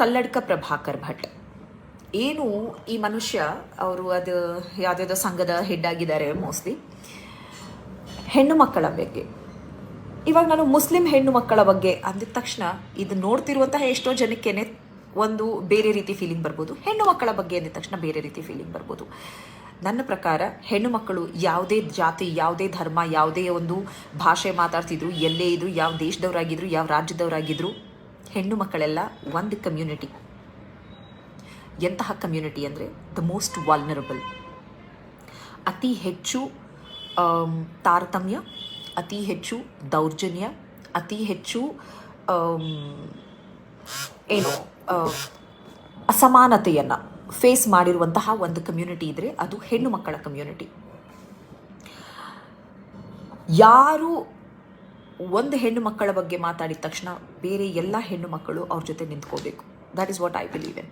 ಕಲ್ಲಡ್ಕ ಪ್ರಭಾಕರ್ ಭಟ್. ಏನು ಈ ಮನುಷ್ಯ, ಅವರು ಅದು ಯಾವುದ್ಯಾವುದೋ ಸಂಘದ ಹೆಡ್ ಆಗಿದ್ದಾರೆ ಮೋಸ್ಟ್ಲಿ ಹೆಣ್ಣು ಮಕ್ಕಳ ಬಗ್ಗೆ. ಇವಾಗ ನಾನು ಮುಸ್ಲಿಂ ಹೆಣ್ಣು ಮಕ್ಕಳ ಬಗ್ಗೆ ಅಂದಿದ ತಕ್ಷಣ ಇದು ನೋಡ್ತಿರುವಂತಹ ಎಷ್ಟೋ ಜನಕ್ಕೇನೆ ಒಂದು ಬೇರೆ ರೀತಿ ಫೀಲಿಂಗ್ ಬರ್ಬೋದು. ಹೆಣ್ಣು ಮಕ್ಕಳ ಬಗ್ಗೆ ಅಂದಿದ ತಕ್ಷಣ ಬೇರೆ ರೀತಿ ಫೀಲಿಂಗ್ ಬರ್ಬೋದು. ನನ್ನ ಪ್ರಕಾರ ಹೆಣ್ಣು ಮಕ್ಕಳು ಯಾವುದೇ ಜಾತಿ, ಯಾವುದೇ ಧರ್ಮ, ಯಾವುದೇ ಒಂದು ಭಾಷೆ ಮಾತಾಡ್ತಿದ್ರು, ಎಲ್ಲೇ ಇದ್ರು, ಯಾವ ದೇಶದವರಾಗಿದ್ರು, ಯಾವ ರಾಜ್ಯದವರಾಗಿದ್ರು ಹೆಣ್ಣು ಮಕ್ಕಳೆಲ್ಲ ಒಂದು ಕಮ್ಯುನಿಟಿ ಎಂತಹ ಕಮ್ಯುನಿಟಿ ಅಂದರೆ ದ ಮೋಸ್ಟ್ ವಾಲ್ನರಬಲ್ ಅತಿ ಹೆಚ್ಚು ತಾರತಮ್ಯ, ಅತಿ ಹೆಚ್ಚು ದೌರ್ಜನ್ಯ, ಅತಿ ಹೆಚ್ಚು ಏನು ಅಸಮಾನತೆಯನ್ನು ಫೇಸ್ ಮಾಡಿರುವಂತಹ ಒಂದು ಕಮ್ಯುನಿಟಿ ಇದ್ದರೆ ಅದು ಹೆಣ್ಣು ಮಕ್ಕಳ ಕಮ್ಯುನಿಟಿ ಯಾರು ಒಂದು ಹೆಣ್ಣು ಮಕ್ಕಳ ಬಗ್ಗೆ ಮಾತಾಡಿದ ತಕ್ಷಣ ಬೇರೆ ಎಲ್ಲ ಹೆಣ್ಣು ಮಕ್ಕಳು ಅವ್ರ ಜೊತೆ ನಿಂತ್ಕೋಬೇಕು. That is what I believe in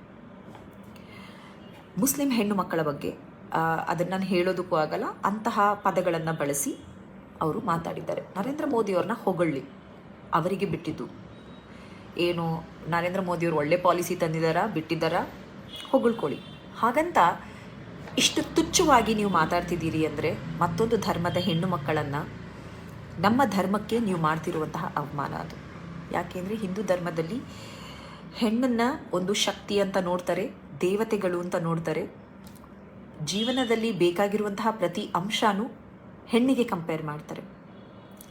Muslim ಹೆಣ್ಣು ಮಕ್ಕಳ ಬಗ್ಗೆ ಅದನ್ನು ನಾನು ಹೇಳೋದಕ್ಕೂ ಆಗಲ್ಲ, ಅಂತಹ ಪದಗಳನ್ನು ಬಳಸಿ ಅವರು ಮಾತಾಡಿದ್ದಾರೆ. ನರೇಂದ್ರ ಮೋದಿಯವ್ರನ್ನ ಹೊಗಳಿ ಅವರಿಗೆ ಬಿಟ್ಟಿದ್ದು. ಏನು, ನರೇಂದ್ರ ಮೋದಿಯವರು ಒಳ್ಳೆ ಪಾಲಿಸಿ ತಂದಿದ್ದಾರಾ ಬಿಟ್ಟಿದ್ದಾರಾ? ಹೊಗಳ್ಕೊಳ್ಳಿ. ಹಾಗಂತ ಇಷ್ಟು ತುಚ್ಛವಾಗಿ ನೀವು ಮಾತಾಡ್ತಿದ್ದೀರಿ ಅಂದರೆ ಮತ್ತೊಂದು ಧರ್ಮದ ಹೆಣ್ಣು ಮಕ್ಕಳನ್ನು ನಮ್ಮ ಧರ್ಮಕ್ಕೆ ನೀವು ಮಾಡ್ತಿರುವಂತಹ ಅವಮಾನ ಅದು. ಯಾಕೆಂದರೆ ಹಿಂದೂ ಧರ್ಮದಲ್ಲಿ ಹೆಣ್ಣನ್ನು ಒಂದು ಶಕ್ತಿ ಅಂತ ನೋಡ್ತಾರೆ, ದೇವತೆಗಳು ಅಂತ ನೋಡ್ತಾರೆ. ಜೀವನದಲ್ಲಿ ಬೇಕಾಗಿರುವಂತಹ ಪ್ರತಿ ಅಂಶನೂ ಹೆಣ್ಣಿಗೆ ಕಂಪೇರ್ ಮಾಡ್ತಾರೆ.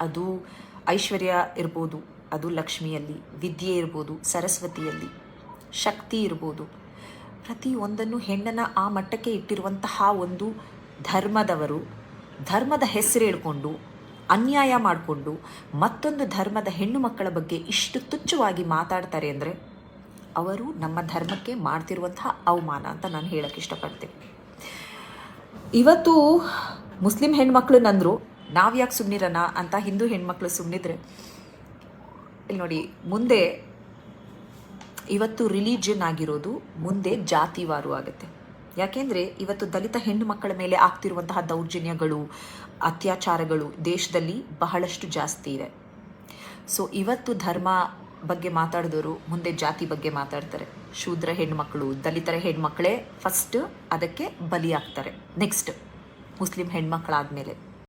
ಅದು ಐಶ್ವರ್ಯ ಇರ್ಬೋದು, ಅದು ಲಕ್ಷ್ಮಿಯಲ್ಲಿ, ವಿದ್ಯೆ ಇರ್ಬೋದು, ಸರಸ್ವತಿಯಲ್ಲಿ, ಶಕ್ತಿ ಇರ್ಬೋದು. ಪ್ರತಿಯೊಂದನ್ನು ಹೆಣ್ಣನ್ನು ಆ ಮಟ್ಟಕ್ಕೆ ಇಟ್ಟಿರುವಂತಹ ಒಂದು ಧರ್ಮದವರು, ಧರ್ಮದ ಹೆಸರು ಹೇಳ್ಕೊಂಡು ಅನ್ಯಾಯ ಮಾಡಿಕೊಂಡು ಮತ್ತೊಂದು ಧರ್ಮದ ಹೆಣ್ಣು ಮಕ್ಕಳ ಬಗ್ಗೆ ಇಷ್ಟು ತುಚ್ಛವಾಗಿ ಮಾತಾಡ್ತಾರೆ ಅಂದರೆ ಅವರು ನಮ್ಮ ಧರ್ಮಕ್ಕೆ ಮಾಡ್ತಿರುವಂತಹ ಅವಮಾನ ಅಂತ ನಾನು ಹೇಳಕ್ಕೆ ಇಷ್ಟಪಡ್ತೀನಿ. ಇವತ್ತು ಮುಸ್ಲಿಂ ಹೆಣ್ಮಕ್ಳು ನಂದರು, ನಾವು ಯಾಕೆ ಸುಮ್ಮನಿರೋಣ ಅಂತ ಹಿಂದೂ ಹೆಣ್ಮಕ್ಳು ಸುಮ್ಮನಿದ್ರೆ ಇಲ್ಲಿ ನೋಡಿ, ಮುಂದೆ ಇವತ್ತು ರಿಲಿಜಿಯನ್ ಆಗಿರೋದು, ಮುಂದೆ ಜಾತಿವಾರು ಆಗುತ್ತೆ. ಯಾಕೆಂದರೆ ಇವತ್ತು ದಲಿತ ಹೆಣ್ಣು ಮಕ್ಕಳ ಮೇಲೆ ಆಗ್ತಿರುವಂತಹ ದೌರ್ಜನ್ಯಗಳು, ಅತ್ಯಾಚಾರಗಳು ದೇಶದಲ್ಲಿ ಬಹಳಷ್ಟು ಜಾಸ್ತಿ ಇದೆ. ಸೊ ಇವತ್ತು ಧರ್ಮ ಬಗ್ಗೆ ಮಾತಾಡಿದವರು ಮುಂದೆ ಜಾತಿ ಬಗ್ಗೆ ಮಾತಾಡ್ತಾರೆ. ಶೂದ್ರ ಹೆಣ್ಮಕ್ಳು ದಲಿತರ ಹೆಣ್ಮಕ್ಳೇ ಫಸ್ಟ್ ಅದಕ್ಕೆ ಬಲಿಯಾಗ್ತಾರೆ. Next Muslim ಹೆಣ್ಮಕ್ಳಾದಮೇಲೆ